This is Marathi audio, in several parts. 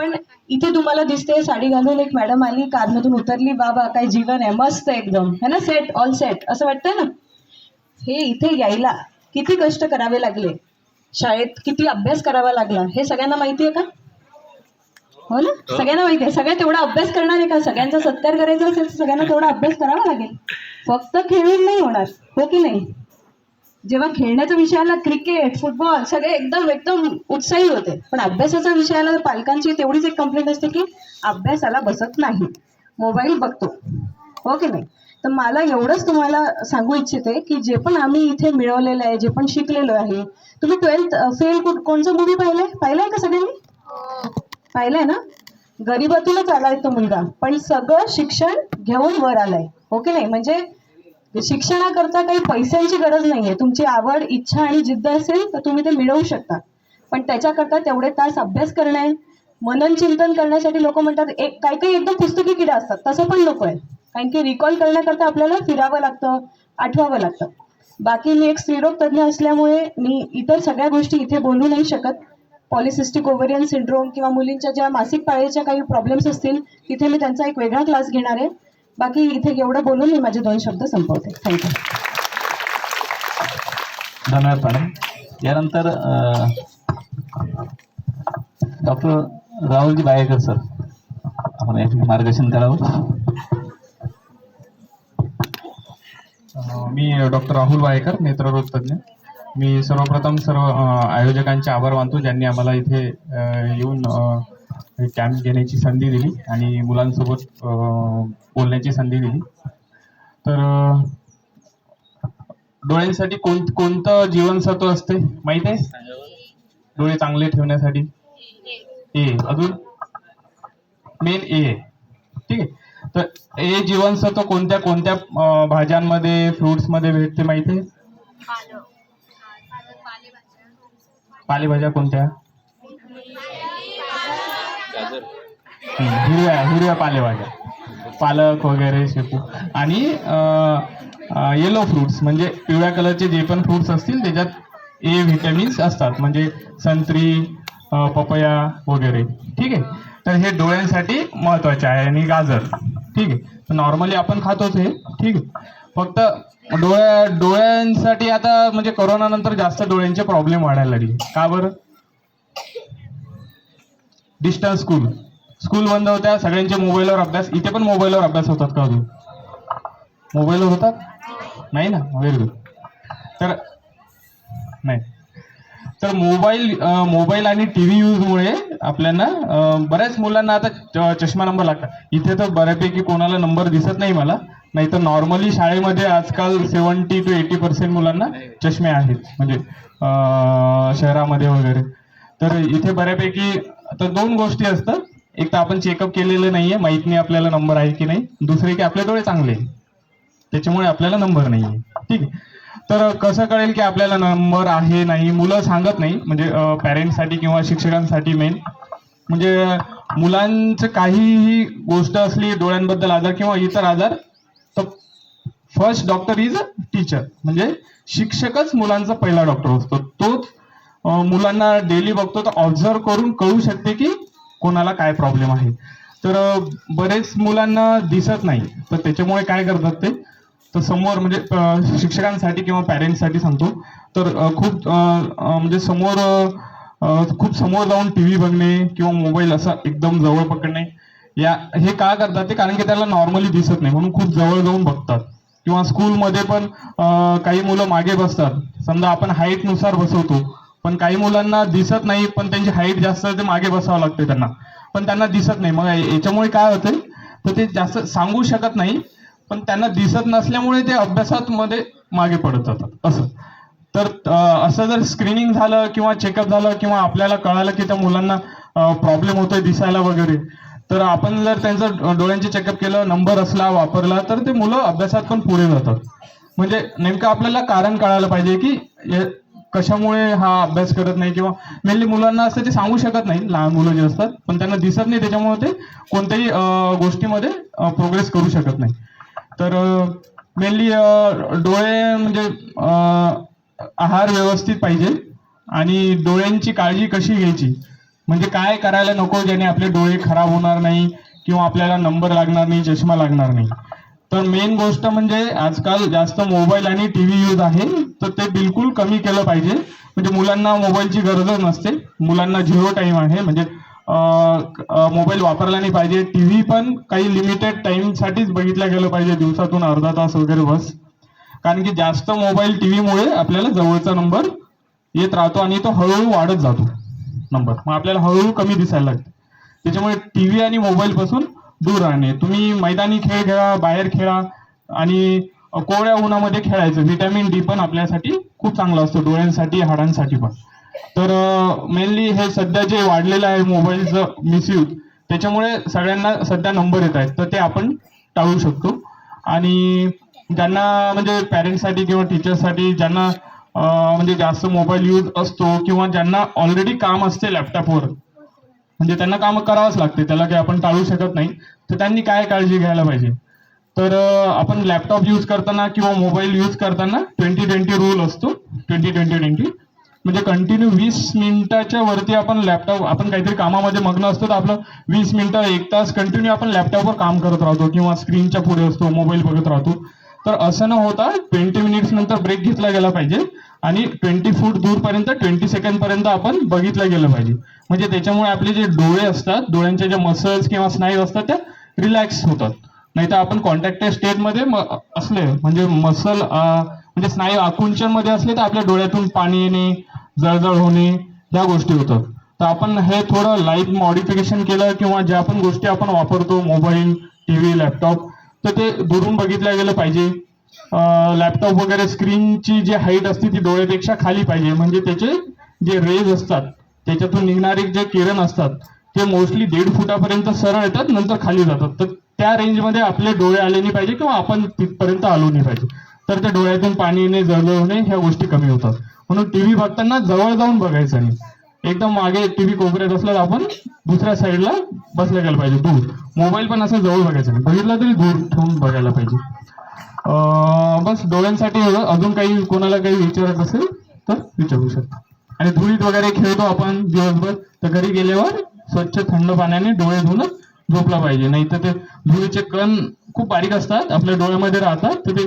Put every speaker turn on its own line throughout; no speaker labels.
पण इथे तुम्हाला दिसते साडी घालून एक मॅडम आली कारमधून उतरली बाबा काय जीवन आहे मस्त एकदम. है ना सेट ऑल सेट असं वाटतंय ना? हे इथे यायला किती कष्ट करावे लागले? शाळेत किती अभ्यास करावा लागला? हे सगळ्यांना माहिती आहे का? हो ना? सगळ्यांना माहिती आहे. सगळ्या तेवढा अभ्यास करणार आहे का? सगळ्यांचा सत्कार करायचा असेल तर सगळ्यांना तेवढा अभ्यास करावा लागेल. फक्त खेळून नाही होणार. हो की नाही? जेव्हा खेळण्याचा विषय आला क्रिकेट फुटबॉल सगळे एकदम एकदम उत्साही होते. पण अभ्यासाचा विषय आला तर पालकांची तेवढीच एक कंप्लेंट असते की अभ्यासाला बसत नाही. मोबाईल बघतो. हो की नाही? तर मला एवढंच तुम्हाला सांगू इच्छिते की जे पण आम्ही इथे मिळवलेलं आहे जे पण शिकलेलो आहे तुम्ही ट्वेल्थ फेल कोणचा मूवी पाहिलाय? पाहिलाय का सगळ्यांनी? पाहिलंय ना? गरिबातूनच आलाय तो मुलगा. पण सगळं शिक्षण घेऊन वर आलाय. हो ओके नाही? म्हणजे म्हणजे शिक्षणाकरता काही पैशांची गरज नाहीये. तुमची आवड इच्छा आणि जिद्द असेल तर तुम्ही ते मिळवू शकता. पण त्याच्याकरता तेवढे तास अभ्यास करणे मनन चिंतन करण्यासाठी लोक म्हणतात एक काही काही एकदम पुस्तकी किडा असतात तसं पण नको आहे. कारण की रिकॉल करण्याकरता आपल्याला फिरावं लागतं आठवावं लागतं. बाकी मी एक स्त्रीरोग तज्ज्ञ असल्यामुळे मी इतर सगळ्या गोष्टी इथे बोलू नाही शकत. पॉलिसिस्टिक ओव्हरियन सिंड्रोम किंवा मुलींच्या ज्या मासिक पाळीच्या काही प्रॉब्लेम्स असतील तिथे मी त्यांचा एक वेगळा क्लास घेणार आहे. बाकी इथे एवढं बोलून मी माझे दोन शब्द संपवते. थँक्यू
धन्यवाद मॅडम यानंतर डॉक्टर राहुलजी बायेकर सर आपण या ठिकाणी मार्गदर्शन करावं
अं, मी डॉक्टर राहुल वायकर नेत्ररोग तज्ज्ञ. मी सर्वप्रथम सर्व आयोजकांचे आभार मानतो ज्यांनी आम्हाला इथे येऊन कॅम्प घेण्याची संधी दिली आणि मुलांसोबत बोलण्याची संधी दिली. तर डोळ्यांसाठी कोण कोणतं जीवनसत्व असते? माहीत आहे? डोळे चांगले ठेवण्यासाठी? ए. अजून? मेन ए. ठीक आहे. तर ए जीवनसत्व कोणत्या कोणत्या भाज्यांमध्ये फ्रुट्समध्ये भेटते माहिती आहे? पालेभाज्या कोणत्या? हिरव्या हिरव्या पालेभाज्या. पालक वगैरे शेपू. आणि येलो फ्रुट्स म्हणजे पिवळ्या कलरचे जे पण फ्रुट्स असतील त्याच्यात ए व्हिटॅमिन्स असतात. म्हणजे संत्री पपया वगैरे. ठीक आहे? तर हे डोळ्यांसाठी महत्त्वाचे आहे. आणि गाजर. ठीक आहे? तर नॉर्मली आपण खातोच हे. ठीक आहे? फक्त डोळ्या डोळ्यांसाठी आता म्हणजे कोरोना नंतर जास्त डोळ्यांचे प्रॉब्लेम वाढायला लागले. का बरं? डिस्टन्स स्कूल स्कूल बंद होत्या सगळ्यांचे मोबाईलवर अभ्यास. इथे पण मोबाईलवर अभ्यास होतात का अजून? मोबाईलवर होतात? नाही ना? व्हेरी गुड तर नाही. तर मोबाईल मोबाईल आणि टी व्ही यूजमुळे आपल्याला बऱ्याच मुलांना आता च- चष्मा नंबर लागतात. इथे तर बऱ्यापैकी कोणाला नंबर दिसत नाही मला. नाही तर नॉर्मली शाळेमध्ये आजकाल सेवन्टी टू एटी पर्सेंट मुलांना चष्मे आहेत. म्हणजे शहरामध्ये वगैरे. तर इथे बऱ्यापैकी आता दोन गोष्टी असतात. एक तर आपण चेकअप केलेलं नाहीये माहीत नाही आपल्याला नंबर आहे की नाही. दुसरे की आपले डोळे चांगले त्याच्यामुळे आपल्याला नंबर नाहीये. ठीक आहे. तर कसं कळेल की आपल्याला नंबर आहे नाही? मुलं सांगत नाही. म्हणजे पॅरेंट्ससाठी किंवा शिक्षकांसाठी मेन म्हणजे मुलांचं काहीही गोष्ट असली डोळ्यांबद्दल आजार किंवा इतर आजार तर first doctor is a teacher म्हणजे शिक्षकच मुलांचा पहिला डॉक्टर असतो. तोच मुलांना डेली बघतो तर ऑब्झर्व करून कळू शकते की कोणाला काय प्रॉब्लेम आहे? तर बरेच मुलांना दिसत नाही. तर त्याच्यामुळे काय करतात ते? तर समोर म्हणजे शिक्षकांसाठी किंवा पॅरेंट्ससाठी सांगतो. तर खूप म्हणजे समोर खूप समोर जाऊन टी व्ही बघणे किंवा मोबाईल असा एकदम जवळ पकडणे या हे का करतात ते? कारण की त्याला नॉर्मली दिसत नाही. म्हणून खूप जवळ जाऊन बघतात. किंवा स्कूलमध्ये पण काही मुलं मागे बसतात. समजा आपण हाईटनुसार बसवतो. पण काही मुलांना दिसत नाही पण त्यांची हाईट जास्त ते मागे बसावं लागते त्यांना. पण त्यांना दिसत नाही. मग याच्यामुळे काय होतंय? तर ते जास्त सांगू शकत नाही पण त्यांना दिसत नसल्यामुळे ते अभ्यासात मध्ये मागे पडत जातात. असं. तर असं जर स्क्रीनिंग झालं किंवा चेकअप झालं किंवा आपल्याला कळालं की त्या मुलांना प्रॉब्लेम होतोय दिसायला वगैरे तर आपण जर त्यांचं डोळ्यांचे चेकअप केलं नंबर असला वापरला तर ते मुलं अभ्यासात पण पुढे जातात. म्हणजे नेमकं आपल्याला कारण कळायला पाहिजे की कशामुळे हा अभ्यास करत नाही किंवा मेनली मुलांना असं ते सांगू शकत नाही लहान मुलं जे असतात पण त्यांना दिसत नाही त्याच्यामुळे ते कोणत्याही गोष्टीमध्ये प्रोग्रेस करू शकत नाही. तर मेनली डोळे म्हणजे आहार व्यवस्थित पाहिजे आणि डोळ्यांची काळजी कशी घ्यायची? म्हणजे काय करायला नको ज्याने आपले डोळे खराब होणार नाही किंवा आपल्याला नंबर लागणार नाही चष्मा लागणार नाही? तर मेन गोष्ट म्हणजे आजकाल जास्त मोबाईल आणि टीव्ही यूज आहे तर ते बिलकुल कमी केलं पाहिजे. म्हणजे मुलांना मोबाईलची गरजच नसते. मुलांना झिरो टाइम आहे. म्हणजे मोबाईल वापरला नाही पाहिजे. टीव्ही पण काही लिमिटेड टाइमसाठीच बघितलं गेलं पाहिजे. दिवसातून अर्धा तास वगैरे बस. कारण की जास्त मोबाईल टीव्हीमुळे आपल्याला जवळचा नंबर येत राहतो आणि तो हळूहळू वाढत जातो. नंबर मग आपल्याला हळूहळू कमी दिसायला लागते. त्याच्यामुळे टीव्ही आणि मोबाईल पासून दूर राहणे. तुम्ही मैदानी खेळ खेळा बाहेर खेळा आणि कोवळ्या उन्हामध्ये खेळायचं. व्हिटॅमिन डी पण आपल्यासाठी खूप चांगला असतो. डोळ्यांसाठी हाडांसाठी पण. तर मेनली हे सध्या जे वाढलेलं आहे मोबाईलचं मिसयूज त्याच्यामुळे सगळ्यांना सध्या नंबर येत आहेत. तर ते आपण टाळू शकतो. आणि ज्यांना म्हणजे पॅरेंट्ससाठी किंवा टीचर्ससाठी ज्यांना म्हणजे जास्त मोबाईल यूज असतो किंवा ज्यांना ऑलरेडी काम असते लॅपटॉपवर म्हणजे त्यांना काम करावंच लागते त्याला काही आपण टाळू शकत नाही. तर त्यांनी काय काळजी घ्यायला पाहिजे? तर आपण लॅपटॉप यूज करताना किंवा मोबाईल यूज करताना ट्वेंटी ट्वेंटी रूल असतो. ट्वेंटी ट्वेंटी ट्वेंटी म्हणजे कंटिन्यू वीस मिनिटाच्या वरती आपण लॅपटॉप आपण काहीतरी कामामध्ये मग्न असतो तर आपलं वीस मिनिटं एक तास कंटिन्यू आपण लॅपटॉपवर काम करत राहतो किंवा स्क्रीनच्या पुढे असतो मोबाईल बघत राहतो. तर असं न होता ट्वेंटी मिनिट्स नंतर ब्रेक घेतला गेला पाहिजे आणि ट्वेंटी फूट दूरपर्यंत ट्वेंटी सेकंड पर्यंत आपण बघितलं गेलं पाहिजे. म्हणजे त्याच्यामुळे आपले जे डोळे असतात डोळ्यांच्या ज्या मसल्स किंवा स्नायू असतात त्या रिलॅक्स होतात. नाही तर आपण कॉन्टॅक्टेड स्टेटमध्ये म- असले म्हणजे मसल म्हणजे स्नायू आकुंचनमध्ये असले तर आपल्या डोळ्यातून पाणी येणे जळजळ होणे ह्या गोष्टी होतात. तर आपण हे थोडं लाइट मॉडिफिकेशन केलं किंवा ज्या पण गोष्टी आपण वापरतो मोबाईल टीव्ही लॅपटॉप तर ते दुरून बघितल्या गेलं पाहिजे. लॅपटॉप वगैरे स्क्रीनची जी हाईट असते ती डोळ्यापेक्षा खाली पाहिजे. म्हणजे त्याचे जे रेज असतात त्याच्यातून निघणारे जे किरण असतात ते मोस्टली दीड फुटापर्यंत सरळ येतात नंतर खाली जातात. तर त्या रेंजमध्ये आपले डोळे आले नाही पाहिजे किंवा आपण तिथपर्यंत आलो नाही पाहिजे. तर त्या डोळ्यातून पाणी येणे जळजळ ह्या गोष्टी कमी होतात. म्हणून टीव्ही बघताना जवळ जाऊन बघायचं नाही. एकदम मागे टीव्ही कोपऱ्यात असला तर आपण दुसऱ्या साईडला बसल्या गेलं पाहिजे दूर. मोबाईल पण असं जवळ बघायचं नाही. बघितला तरी दूर ठेवून बघायला पाहिजे. बस डोळ्यांसाठी अजून काही कोणाला काही विचारत असेल तर विचारू शकता. आणि धुळीत वगैरे खेळतो आपण दिवसभर. तर घरी गेल्यावर स्वच्छ थंड पाण्याने डोळे धुवून झोपला पाहिजे. नाही तर ते धुळीचे कण खूप बारीक असतात. आपल्या डोळ्यामध्ये राहतात. तर ते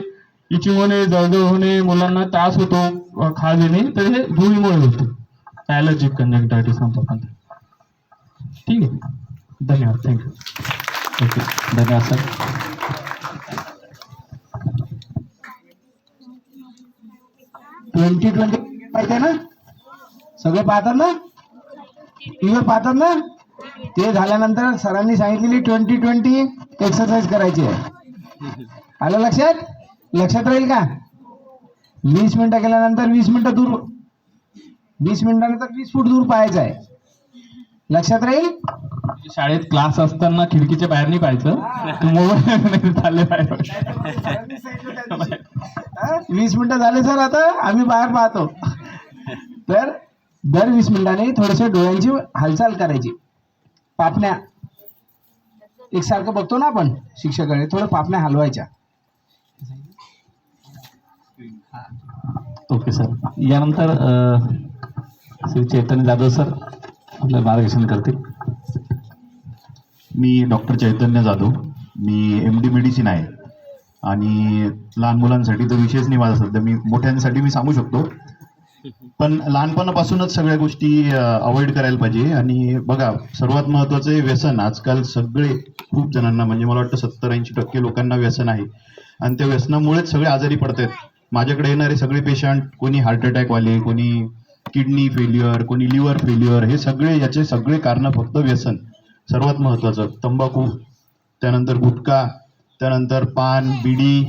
इचिंग होणे जळजळ होणे मुलांना त्रास होतो खाज येणे तर हे धुळीमुळे होते. ॲलर्जिक कंजक्टायटिस म्हणतो आपण ठीक आहे. धन्यवाद. थँक्यू
ओके धन्यवाद सर
ट्वेंटी ट्वेंटी पाहिजे ना? सगळे पाहतात ना? टीव्हीवर पाहतात ना? ते झाल्यानंतर सरांनी सांगितलेली ट्वेंटी ट्वेंटी एक्सरसाइज करायची आहे. आलं लक्षात? लक्षात राहील का? वीस मिनिटं केल्यानंतर वीस मिनिटं दूर वीस मिनिटानंतर वीस फूट दूर पाहायचं आहे. लक्षात राहील?
शाळेत क्लास असताना खिडकीच्या बाहेर नाही पाहायचं. मोबाईल चालले बाहेर?
वीस मिनिटं झाले सर आता आम्ही बाहेर पाहतो. तर दर वीस मिनिटाने थोडेसे डोळ्यांची हालचाल करायची. पापण्या. एकसारखं बघतो ना आपण शिक्षकाकडे थोडं पापण्या हलवायच्या.
Okay sir. यानंतर श्री चैतन्य जाधव सर आपलं मार्गदर्शन करतील.
मी डॉक्टर चैतन्य जाधव. मी एम डी मेडिसिन आहे. आणि लहान मुलांसाठी तर विशेष नाही माझा सध्या. मी मोठ्यांसाठी मी सांगू शकतो. पण लहानपणापासूनच सगळ्या गोष्टी अवॉइड करायला पाहिजे. आणि बघा सर्वात महत्वाचं आहे व्यसन. आजकाल सगळे खूप जणांना म्हणजे मला वाटतं सत्तर ऐंशी टक्के लोकांना व्यसन आहे. आणि त्या व्यसनामुळेच सगळे आजारी पडतात. माझ्याकडे येणारे सगळे पेशंट कोणी हार्ट अटॅकवाले कोणी किडनी फेल्युअर कोणी लिव्हर फेल्युअर हे सगळे याचे सगळे कारण फक्त व्यसन. सर्वात महत्वाचं तंबाखू त्यानंतर गुटखा त्यानंतर पान बिडी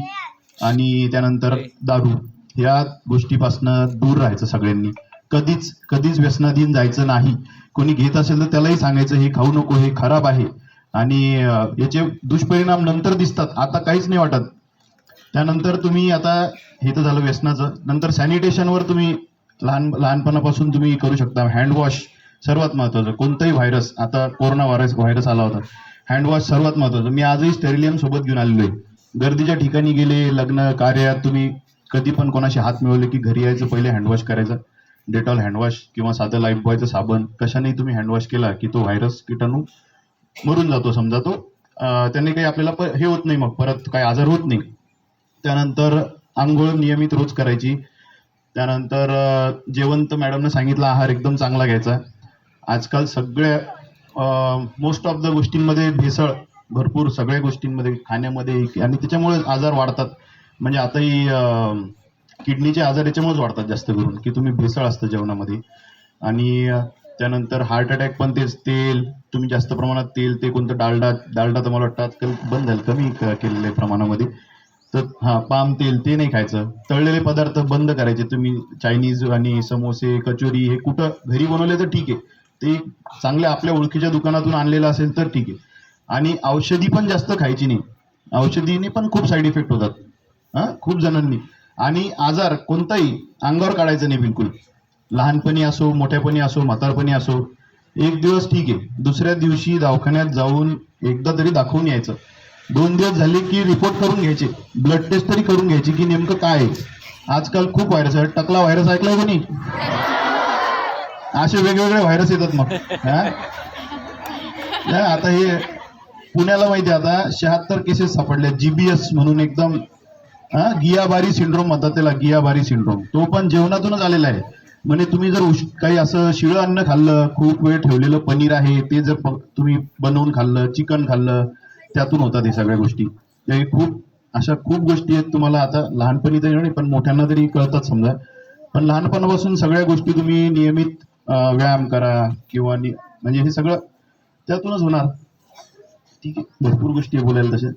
आणि त्यानंतर दारू. या गोष्टीपासनं दूर राहायचं सगळ्यांनी. कधीच कधीच व्यसनाधीन जायचं नाही. कोणी घेत असेल तर त्यालाही सांगायचं हे खाऊ नको हे खराब आहे. आणि याचे दुष्परिणाम नंतर दिसतात. आता काहीच नाही वाटत. त्यानंतर तुम्ही आता हे तर झालं व्यसनाचं. नंतर सॅनिटेशनवर तुम्ही लहान लहानपणापासून तुम्ही करू शकता. हँडवॉश सर्वात महत्वाचं कोणताही व्हायरस आता कोरोना व्हायरस व्हायरस आला होता. हँडवॉश सर्वात महत्वाचं मी आजही स्टेरिलियम सोबत घेऊन आलेलो आहे. गर्दीच्या ठिकाणी गेले लग्न कार्यात तुम्ही कधी पण कोणाशी हात मिळवले की घरी यायचं पहिले हँडवॉश करायचं. डेटॉल हँडवॉश किंवा साधं लाईफ बॉयचं साबण. कशाने तुम्ही हँडवॉश केला की तो व्हायरस किटाणू मरून जातो समजा तो त्याने काही आपल्याला प- हे होत नाही मग परत काही आजार होत नाही. त्यानंतर आंघोळ नियमित रोज करायची. त्यानंतर जेवण तर मॅडमने सांगितलं आहार एकदम चांगला घ्यायचा. आजकाल सगळ्या मोस्ट ऑफ द गोष्टींमध्ये भेसळ भरपूर सगळ्या गोष्टींमध्ये खाण्यामध्ये आणि त्याच्यामुळे आजार वाढतात. म्हणजे आताही किडनीचे आजार याच्यामुळेच वाढतात जास्त करून की तुम्ही भेसळ असतं जेवणामध्ये. आणि त्यानंतर हार्ट अटॅक पण तेच तेल तुम्ही जास्त प्रमाणात तेल ते कोणतं डालडा डालडा तर मला वाटतं आजकाल बंद झालं कमी केलेले केलेलं आहे प्रमाणामध्ये. तर हा पाम तेल ते नाही खायचं. तळलेले पदार्थ बंद करायचे तुम्ही चायनीज आणि समोसे कचोरी हे कुठं घरी बनवले तर ठीक आहे. ते चांगल्या आपल्या ओळखीच्या दुकानातून आणलेलं असेल तर ठीक आहे. आणि औषधी पण जास्त खायची नाही. औषधीने पण खूप साईड इफेक्ट होतात. हा? खूप जणांनी. आणि आजार कोणताही अंगावर काढायचा नाही बिलकुल. लहानपणी असो मोठ्यापणी असो म्हातारपणी असो एक दिवस ठीक आहे. दुसऱ्या दिवशी दवाखान्यात जाऊन एकदा तरी दाखवून यायचं. दोन दिवस झाले की रिपोर्ट करून घ्यायचे. ब्लड टेस्ट तरी करून घ्यायची की नेमकं काय आहे. आजकाल खूप व्हायरस आहे टकला व्हायरस ऐकलाय कोणी? असे वेगवेगळे व्हायरस येतात मग. आता हे पुण्याला माहिती आता शहात्तर केसेस सापडल्या जीबीएस म्हणून एकदम हा गियाबारी सिंड्रोम म्हणतात त्याला गियाबारी सिंड्रोम तो पण जेवणातूनच आलेला आहे. म्हणजे तुम्ही जर उश काही असं शिळं अन्न खाल्लं खूप वेळ ठेवलेलं पनीर आहे ते जर तुम्ही बनवून खाल्लं चिकन खाल्लं त्यातून होतात हे सगळ्या गोष्टी. खूप अशा खूप गोष्टी आहेत तुम्हाला आता लहानपणी तरी नाही पण मोठ्यांना तरी कळतात समजा. पण लहानपणापासून सगळ्या गोष्टी तुम्ही नियमित व्यायाम करा किंवा म्हणजे हे सगळं त्यातूनच होणार. ठीक आहे भरपूर गोष्टी आहे बोलायला तसे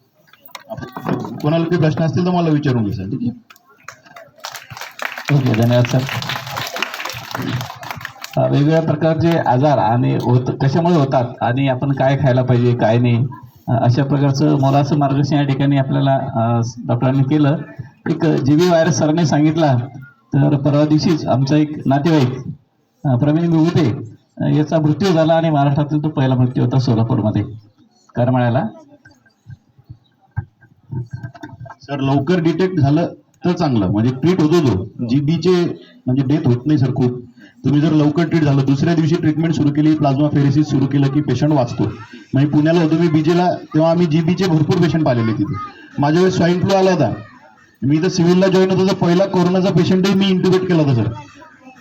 कोणाला काही प्रश्न असतील तर मला विचारून घे सर. ठीक आहे
ओके धन्यवाद सर. वेगवेगळ्या प्रकारचे आजार आणि होत कशामुळे होतात आणि आपण काय खायला पाहिजे काय नाही? अशा प्रकारचं मोलाचं मार्गदर्शन या ठिकाणी आपल्याला डॉक्टरांनी केलं. एक जी बी व्हायरस सरांनी सांगितला तर परवा दिवशीच आमचा एक नातेवाईक प्रवीण गुगुते याचा मृत्यू झाला आणि महाराष्ट्रातील तो पहिला मृत्यू होता सोलापूरमध्ये करमाळ्याला.
सर लवकर डिटेक्ट झालं तर चांगलं. म्हणजे ट्रीट होतो तो. जीबीचे म्हणजे डेथ होत नाही सर खूप. तुम्ही जर लवकर ट्रीट झालं दुसऱ्या दिवशी ट्रीटमेंट सुरू केली प्लाझ्मा फेरेसिस सुरू केलं की पेशंट वाचतो. म्हणजे पुण्याला होतो मी बीजेला तेव्हा आम्ही जीबीचे भरपूर पेशंट पाहिलेले तिथे. माझ्या वेळेस स्वाईन फ्लू आला होता. मी तर सिव्हिलला जॉईन होतो तर पहिला कोरोनाचा पेशंटही मी इंटुबेट केला होता सर.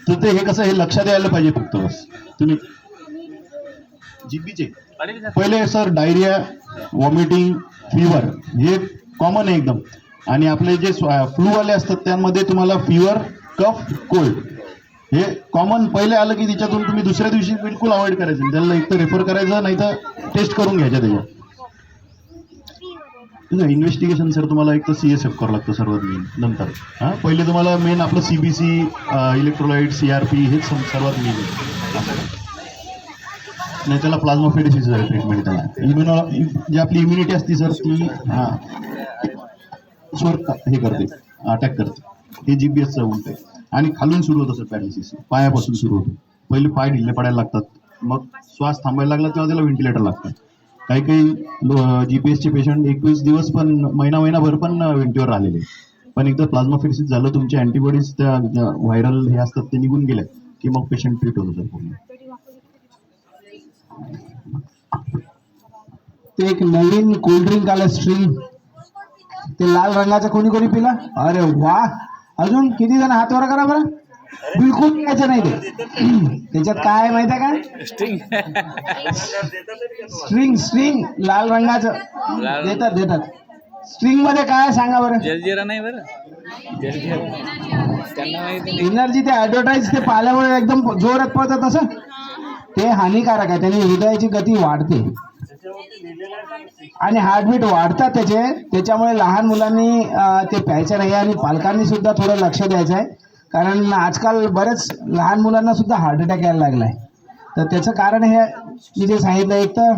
तर ते हे कसं हे लक्षात यायला पाहिजे फक्त बस. तुम्ही जीबीचे पहिले सर डायरिया वॉमिटिंग फिवर हे कॉमन आहे एकदम. आणि आपले जे फ्लूवाले असतात त्यामध्ये तुम्हाला फिवर कफ कोल्ड हे कॉमन पहिले आलं की त्याच्यातून तुम्ही दुसऱ्या दिवशी बिलकुल अवॉइड करायचं त्याला एक तर रेफर करायचं नाही तर टेस्ट करून घ्यायच्या त्याच्या इन्व्हेस्टिगेशन सर तुम्हाला एक तर सी एस एफ करावं लागतं सर्वात मेन नंतर. हां पहिले तुम्हाला मेन आपलं C B C electrolyte C R P हेच सर्वात मेन आहे. नाही त्याला प्लाझ्मा फेडिसिस आहे ट्रीटमेंट त्याला. इम्युनो जी आपली इम्युनिटी असते सर ती हा. स्वर हे करते अटॅक करते. हे जी बी एसचं उलट आहे. आणि खालून सुरू होतं सर पॅरालिसिस पायापासून सुरू होतं. पहिले पाय ढिल्ले पडायला लागतात. मग श्वास थांबायला लागला तेव्हा त्याला व्हेंटिलेटर लागतं. काही काही जी पी एसचे पेशंट एकवीस दिवस पण महिना महिनाभर पण व्हेंटिवर आलेले पण एकदा प्लाझ्मा फेडिसिस झालं तुमचे अँटीबॉडीज त्या व्हायरल हे असतात ते निघून गेले की मग पेशंट ट्रीट होतो सर पूर्ण.
ते एक नवीन कोल्ड्रिंक आलं स्ट्रिंग ते लाल रंगाचं कोणी कोणी पिला? अरे वा! अजून किती जण हात वर करा बरं? बिलकुल प्यायचं नाही ते. त्याच्यात काय आहे माहिती आहे का? स्ट्रिंग स्ट्रिंग लाल रंगाचं. देतात देतात. स्ट्रिंगमध्ये काय सांगा बरं?
जलजिरा नाही बरं? जलजिरा. त्यांना माहिती
एनर्जी ते ऍडव्हर्टाईज ते पाहिल्यामुळे एकदम जोरात पळतात तसं ते हानिकारक आहे. त्याने हृदयाची गती वाढते. आणि हार्टबीट वाढतात त्याचे. त्याच्यामुळे लहान मुलांनी ते प्यायचं नाही आणि पालकांनी सुद्धा थोडं लक्ष द्यायचं आहे. कारण आजकाल बरेच लहान मुलांना सुद्धा हार्ट अटॅक यायला लागला आहे तर त्याचं कारण हे मी जे सांगितलं एक तर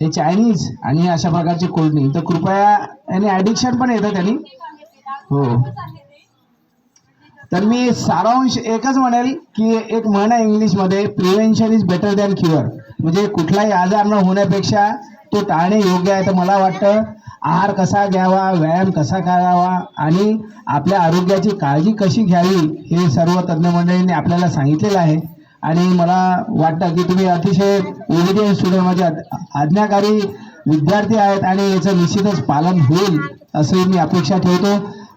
हे चायनीज आणि अशा प्रकारचे कोल्ड्रिंक तर कृपया याने ॲडिक्शन पण येतं त्यांनी. हो. तर मी सारांश एकच म्हणेल की एक म्हण आहे इंग्लिशमध्ये prevention is better than cure म्हणजे कुठलाही आजार न होण्यापेक्षा तो टाळणे योग्य आहे तर मला वाटतं. आहार कसा घ्यावा व्यायाम कसा करावा आणि आपल्या आरोग्याची काळजी कशी घ्यावी हे सर्व तज्ज्ञ मंडळींनी आपल्याला सांगितलेलं आहे. आणि मला वाटतं की तुम्ही अतिशय ओबिडियंट स्टुडंट म्हणजे आज्ञाकारी विद्यार्थी आहेत आणि याचं निश्चितच पालन होईल असंही मी अपेक्षा ठेवतो.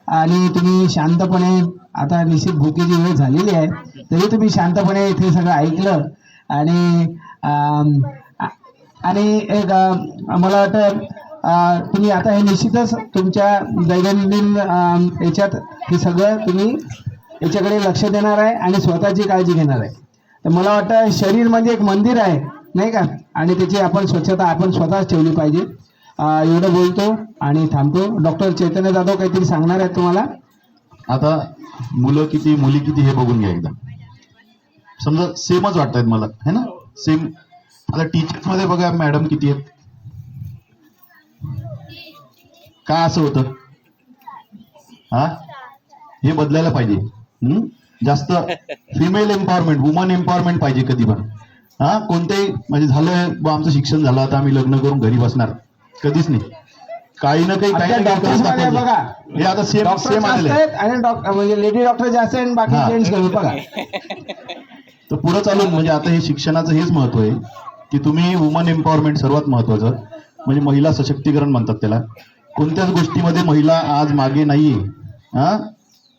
आणि तुम्ही शांतपणे आता निश्चित भुकेची वेळ झालेली आहे तरी तुम्ही शांतपणे इथे सगळं ऐकलं. आणि आणि एक मला वाटतं तुम्ही आता हे निश्चितच तुमच्या दैनंदिन याच्यात हे सगळं तुम्ही याच्याकडे लक्ष देणार आहे आणि स्वतःची काळजी घेणार आहे. तर मला वाटतं शरीर म्हणजे एक मंदिर आहे नाही का? आणि त्याची आपण स्वच्छता आपण स्वतःच ठेवली पाहिजे. एवढं बोलतो आणि थांबतो. डॉक्टर चैतन्य जाधव काहीतरी सांगणार आहेत तुम्हाला?
आता मुलं किती मुली किती हे बघून घ्या एकदा. समजा सेमच वाटतायत मला है ना? सेम आता टीचर्समध्ये बघा मॅडम किती आहेत. का असं होतं? हा? हे बदलायला पाहिजे. हम्म? जास्त फिमेल एम्पॉवरमेंट वुमन एम्पॉवरमेंट पाहिजे कधी पण हा? कोणतेही म्हणजे झालं आमचं शिक्षण झालं आता आम्ही लग्न करून घरी बसणार. कधीच नाही. काही ना काही काही
आपल्या
ना काही
डॉक्टर्स
करून
मध्ये
दाखवायचं.
बघा.
हे आता सेम
डॉक्टर
सेम
जास्त
आलेलं आहे
आहेत. आणि डॉक्टर म्हणजे लेडी डॉक्टर जास्त आहे आणि बाकी
हा.
जेंट्स कमी बघा.
तर पुढे चालून म्हणजे आता हे शिक्षणाचं हेच महत्त्व आहे की तुम्ही वुमन एम्पॉवरमेंट सर्वात महत्वाचं. म्हणजे महिला सशक्तीकरण म्हणतात त्याला. कोणत्याच गोष्टीमध्ये महिला आज मागे नाहीये. हा?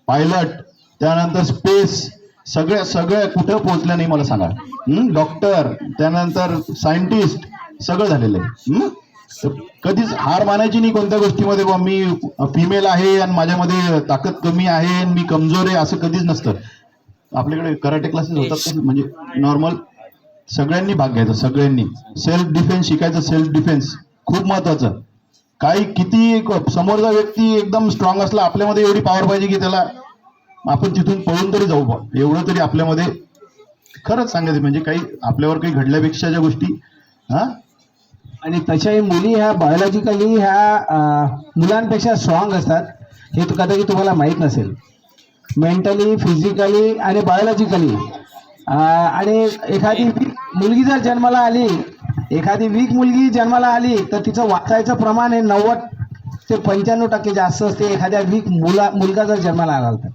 पायलट त्यानंतर स्पेस सगळ्या सगळ्या कुठं पोहोचल्या नाही मला सांगा. डॉक्टर त्यानंतर सायंटिस्ट सगळं झालेलं आहे? कधीच हार मानायची नाही कोणत्या गोष्टीमध्ये बा मी फिमेल आहे आणि माझ्यामध्ये ताकद कमी आहे आणि मी कमजोर आहे असं कधीच नसतं. आपल्याकडे कराटे क्लासेस होतात म्हणजे नॉर्मल सगळ्यांनी भाग घ्यायचा सगळ्यांनी. सेल्फ डिफेन्स शिकायचं सेल्फ डिफेन्स खूप महत्वाचं. काही किती समोरचा व्यक्ती एकदम स्ट्रॉंग असला आपल्यामध्ये एवढी पॉवर पाहिजे की त्याला आपण तिथून पळून तरी जाऊ बा एवढं तरी आपल्यामध्ये खरंच सांगायचं म्हणजे काही आपल्यावर काही घडल्यापेक्षा ज्या गोष्टी हा
आणि तशाही मुली ह्या बायोलॉजिकली ह्या मुलांपेक्षा स्ट्रॉंग असतात. हे तु- कदाचित तुम्हाला माहीत नसेल. मेंटली फिजिकली आणि बायोलॉजिकली आणि एखादी वीक मुलगी जर जन्माला आली एखादी वीक मुलगी जन्माला आली तर तिचं वाचायचं प्रमाण हे नव्वद ते पंच्याण्णव टक्के जास्त असते. एखाद्या वीक मुला मुलगा जर जन्माला आला तर.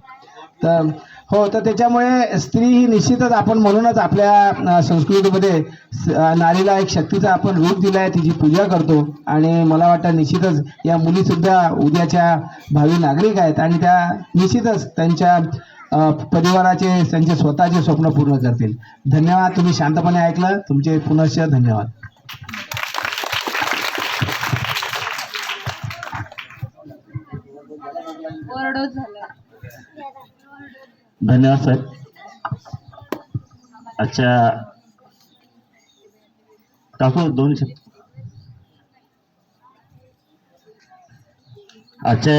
तर हो तर त्याच्यामुळे स्त्री ही निश्चितच आपण म्हणूनच आपल्या संस्कृतीमध्ये नारीला एक शक्तीचा आपण रूप दिला आहे तिची पूजा करतो. आणि मला वाटतं निश्चितच या मुलीसुद्धा उद्याच्या भावी नागरिक आहेत आणि त्या निश्चितच त्यांच्या परिवाराचे त्यांचे स्वतःचे स्वप्न पूर्ण करतील. धन्यवाद तुम्ही शांतपणे ऐकलं. तुमचे पुनश्च धन्यवाद.
धन्यवाद साहेब अच्छा. टाकू दोन अच्छा.